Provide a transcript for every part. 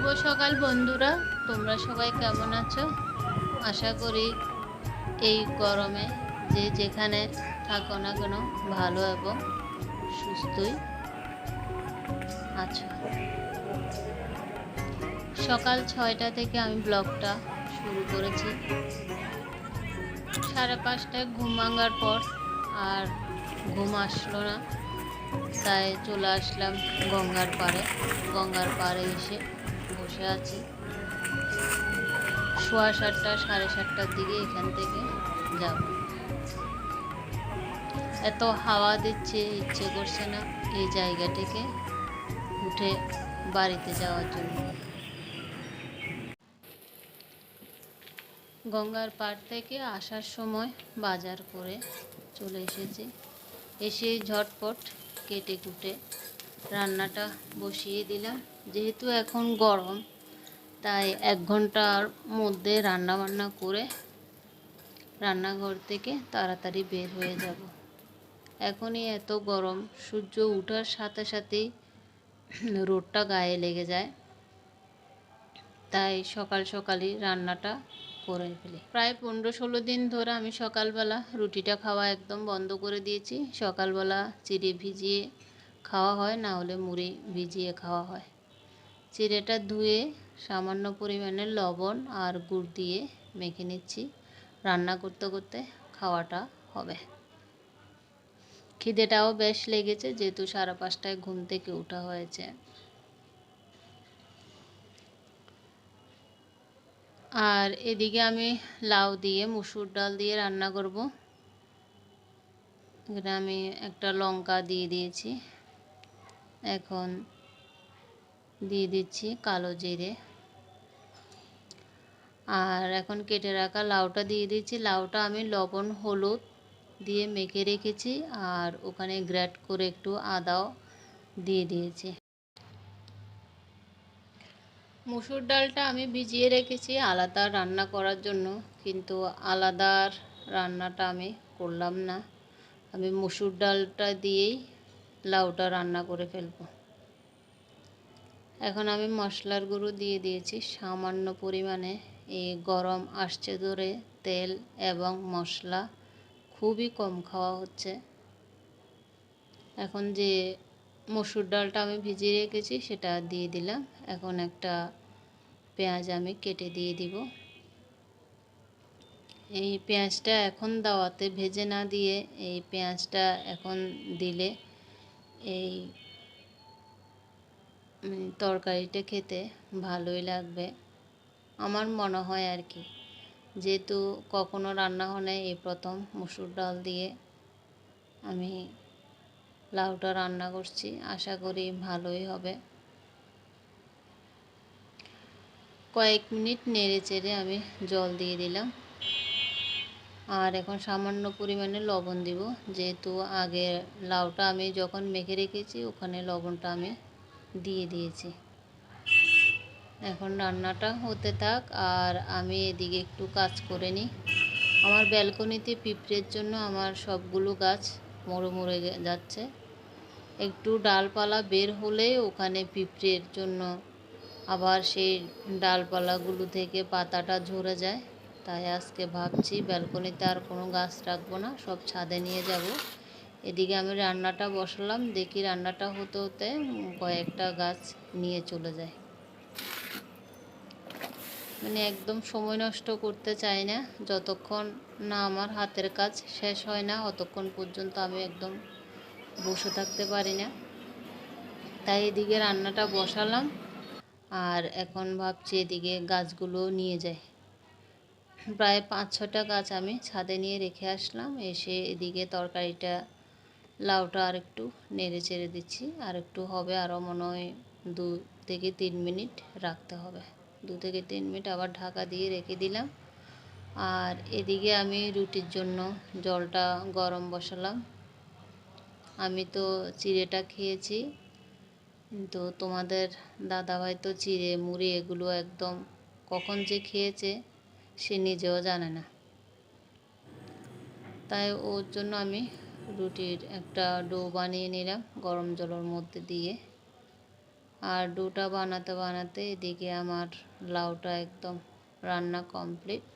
শুভ সকাল বন্ধুরা। তোমরা সবাই কেমন আছো? আশা করি এই গরমে যে যেখানে থাকো না কেন, ভালো এবং সুস্থই আছো। সকাল ছয়টা থেকে আমি ব্লগটা শুরু করেছি। সাড়ে পাঁচটায় ঘুম ভাঙার পর আর ঘুম আসলো না। তাই চলে আসলাম গঙ্গার পাড়ে। গঙ্গার পাড়ে এসে বসে আছি। সোয়া সাতটা, সাড়ে সাতটার দিকে এখান থেকে যাব। এত হাওয়া দিচ্ছে, ইচ্ছে করছে না এই জায়গা থেকে উঠে বাড়িতে যাওয়ার জন্য। গঙ্গার পাড় থেকে আসার সময় বাজার করে চলে এসেছি। এসে ঝটপট কেটে কুটে রান্নাটা বসিয়ে দিলাম। যেহেতু এখন গরম, তাই এক ঘণ্টার মধ্যে রান্না বান্না করে রান্নাঘর থেকে তাড়াতাড়ি বের হয়ে যাব। এখনই এত গরম, সূর্য ওঠার সাথে সাথেই রোদটা গায়ে লেগে যায়। তাই সকাল সকালই রান্নাটা করে ফেলি। প্রায় পনেরো ষোলো দিন ধরে আমি সকালবেলা রুটিটা খাওয়া একদম বন্ধ করে দিয়েছি। সকালবেলা চিড়ে ভিজিয়ে খাওয়া হয়, না হলে মুড়ি ভিজিয়ে খাওয়া হয়। চিড়েটা ধুয়ে সামান্য পরিমাণে লবণ আর গুড় দিয়ে মেখে নিচ্ছি। রান্না করতে করতে খাওয়াটা হবে। খিদেটাও বেশ লেগেছে, যেহেতু সাড়ে পাঁচটায় ঘুম থেকে ওঠা হয়েছে। আর এদিকে আমি লাউ দিয়ে মুসুর ডাল দিয়ে রান্না করব। এখানে আমি একটা লঙ্কা দিয়ে দিয়েছি। এখন দিয়ে দিচ্ছি কালো জিরে। আর এখন কেটে রাখা লাউটা দিয়ে দিচ্ছি। লাউটা আমি লবণ, হলুদ দিয়ে মেখে রেখেছি আর ওখানে গ্রেট করে একটু আদাও দিয়ে দিয়েছি। মুসুর ডালটা আমি ভিজিয়ে রেখেছি আলাদা রান্না করার জন্য, কিন্তু আলাদা রান্নাটা আমি করলাম না। আমি মুসুর ডালটা দিয়েই লাউটা রান্না করে ফেলব। এখন আমি মশলার গুঁড়ো দিয়ে দিয়েছি। সামান্য পরিমাণে এই গরম আসছে ধরে তেল এবং মশলা খুবই কম খাওয়া হচ্ছে। এখন যে মসুর ডালটা আমি ভিজিয়ে রেখেছি সেটা দিয়ে দিলাম। এখন একটা পেঁয়াজ আমি কেটে দিয়ে দিব। এই পেঁয়াজটা এখন দাওয়াতে ভেজে না দিয়ে এই পেঁয়াজটা এখন দিলে এই তরকারিটা খেতে ভালোই লাগবে। আমার মনে হয় আর কি, যেহেতু কখনো রান্না হয় এই প্রথম মুসুর ডাল দিয়ে, আমি লাউটা রান্না করছি, আশা করি ভালোই হবে। কয়েক মিনিট নেড়ে চেড়ে আমি জল দিয়ে দিলাম। আর এখন সামান্য পরিমাণে লবণ দিব। যেহেতু আগে লাউটা আমি যখন মেখে রেখেছি, ওখানে লবণটা আমি দিয়ে দিয়েছি। এখন রান্নাটা হতে থাক আর আমি এদিকে একটু কাজ করে নিই। আমার ব্যালকনিতে পিঁপড়ের জন্য আমার সবগুলো গাছ মরে মরে যাচ্ছে। একটু ডালপালা বের হলে ওখানে পিঁপড়ের জন্য আবার সেই ডালপালাগুলো থেকে পাতাটা ঝরে যায়। তাই আজকে ভাবছি ব্যালকনিতে আর কোনো গাছ রাখব না, সব ছাদে নিয়ে যাব। এদিকে আমি রান্নাটা বসালাম, দেখি রান্নাটা হতে হতে কয়েকটা গাছ নিয়ে চলে যায়। মানে একদম সময় নষ্ট করতে চাই না, যতক্ষণ না আমার হাতের কাজ শেষ হয় না, অতক্ষণ পর্যন্ত আমি একদম বসে থাকতে পারি না। তাই এদিকে রান্নাটা বসালাম, আর এখন ভাবছি এদিকে গাছগুলো নিয়ে যাই। প্রায় পাঁচ, ছটা গাছ আমি ছাদে নিয়ে রেখে আসলাম। এসে এদিকে তরকারিটা, লাউটা আর একটু নেড়ে চেড়ে দিচ্ছি। আর একটু হবে আরও মনে হয় দু থেকে তিন মিনিট রাখতে হবে। দু থেকে তিন মিনিট আবার ঢাকা দিয়ে রেখে দিলাম। আর এদিকে আমি রুটির জন্য জলটা গরম বসালাম। আমি তো চিড়েটা খেয়েছি। কিন্তু তোমাদের দাদাভাই তো চিড়ে, মুড়ি এগুলো একদম কখন যে খেয়েছে সে নিজেও জানে না। তাই ওর জন্য আমি রুটির একটা ডো বানিয়ে নিলাম গরম জলের মধ্যে দিয়ে। আর ডোটা বানাতে বানাতে এদিকে আমার লাউটা একদম রান্না কমপ্লিট।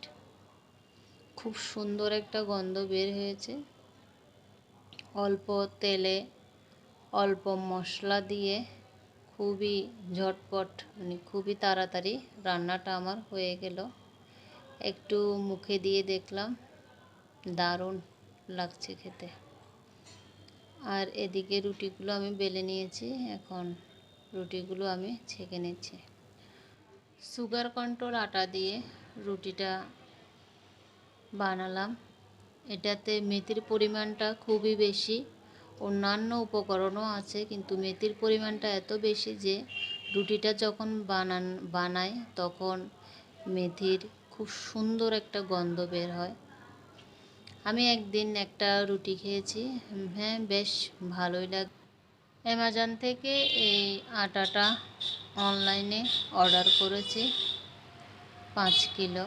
খুব সুন্দর একটা গন্ধ বের হয়েছে। অল্প তেলে অল্প মশলা দিয়ে খুবই ঝটপট মানে খুবই তাড়াতাড়ি রান্নাটা আমার হয়ে গেল। একটু মুখে দিয়ে দেখলাম, দারুণ লাগছে খেতে। আর এদিকে রুটিগুলো আমি বেলে নিয়েছি, এখন রুটিগুলো আমি ছেঁকে নিচ্ছি। সুগার কন্ট্রোল আটা দিয়ে রুটিটা বানালাম। এটাতে মেথির পরিমাণটা খুবই বেশি, অন্যান্য উপকরণও আছে, কিন্তু মেথির পরিমাণটা এত বেশি যে রুটিটা যখন বানান, বানায় তখন মেথির খুব সুন্দর একটা গন্ধ বের হয়। আমি একদিন একটা রুটি খেয়েছি। হ্যাঁ বেশ ভালোই লাগ, অ্যামাজন থেকে এই আটাটা অনলাইনে অর্ডার করেছি, পাঁচ কিলো।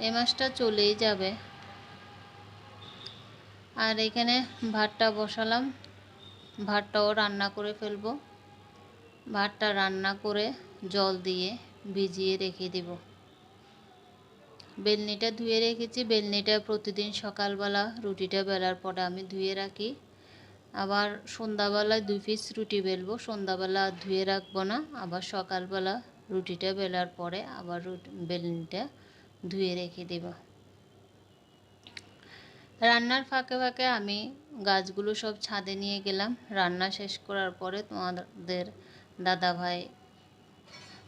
এ মাসটা চলেই যাবে। আর এখানে ভাতটা বসালাম। ভাতটাও রান্না করে ফেলব। ভাতটা রান্না করে জল দিয়ে ভিজিয়ে রেখে দিব। বেলনিটা ধুয়ে রেখেছি। বেলনিটা প্রতিদিন সকালবেলা রুটিটা বেলার পরে আমি ধুয়ে রাখি। আবার সন্ধ্যাবেলায় দুই পিস রুটি বেলবো। সন্ধ্যাবেলা ধুয়ে রাখব না। আবার সকালবেলা রুটিটা বেলার পরে আবার বেলনিটা ধুয়ে রেখে দেব। রান্নার ফাঁকে ফাঁকে আমি গাছগুলো সব ছাদে নিয়ে গেলাম। রান্না শেষ করার পরে তোমাদের দাদা ভাই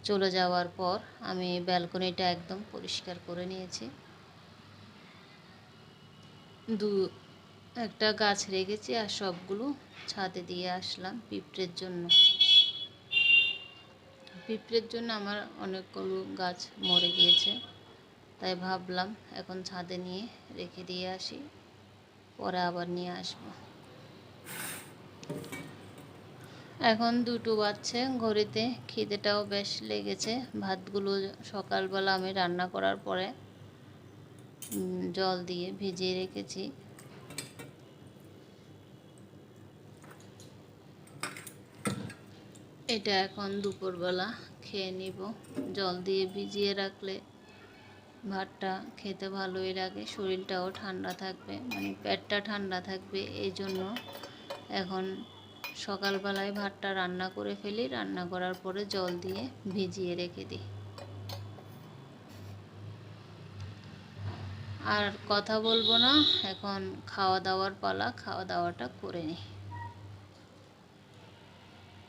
চলে যাওয়ার পর আমি ব্যালকনিটা একদম পরিষ্কার করে নিয়েছি। দু, একটা গাছ রেখেছি আর সবগুলো ছাদে দিয়ে আসলাম পিঁপড়ের জন্য। পিঁপড়ের জন্য আমার অনেকগুলো গাছ মরে গিয়েছে, তাই ভাবলাম এখন ছাদে নিয়ে রেখে দিয়ে আসি, পরে আবার নিয়ে আসব। এখন দুটো বাজছে, ঘড়িতে খিদেটাও বেশ লেগেছে। ভাতগুলো সকালবেলা আমি রান্না করার পরে জল দিয়ে ভিজিয়ে রেখেছি। এটা এখন দুপুরবেলা, খেয়ে নিব। জল দিয়ে ভিজিয়ে রাখলে ভাতটা খেতে ভালোই লাগে, শরীরটাও ঠান্ডা থাকবে মানে পেটটা ঠান্ডা থাকবে, এই জন্য এখন সকালবেলায় ভাতটা রান্না করে ফেলি, রান্না করার পরে জল দিয়ে ভিজিয়ে রেখে দিই। আর কথা বলব না, এখন খাওয়া দাওয়ার পালা, খাওয়া দাওয়াটা করে নিই।